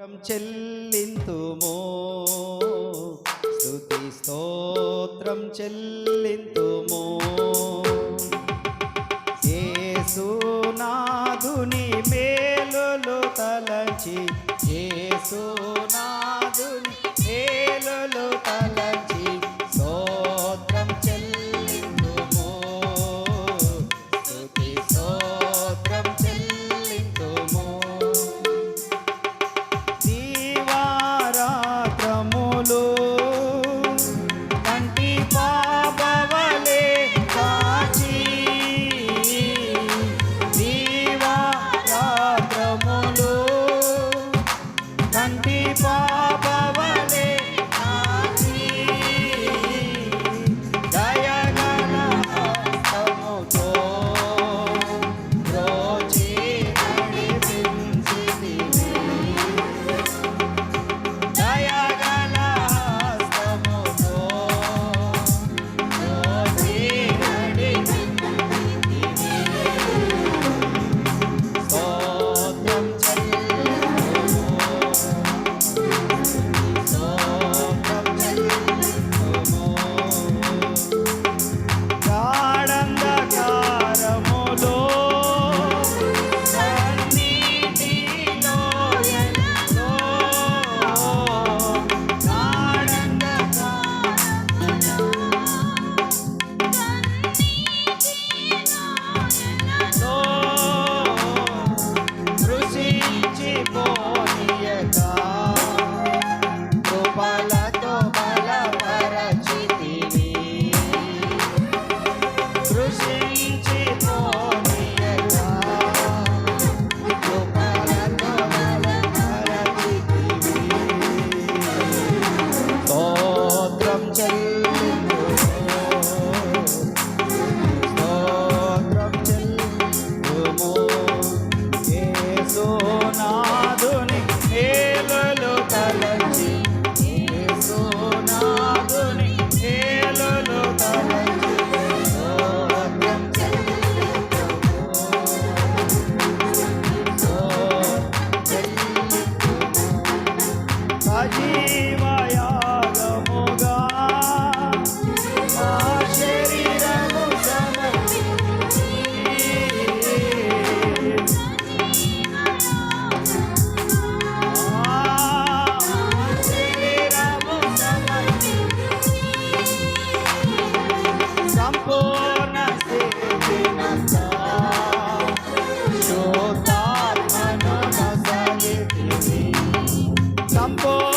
చెల్లింతుమో. స్తుతి స్తోత్రం చెల్లింతుమో. యేసునాథుని మేలులు తలంచి Tambor.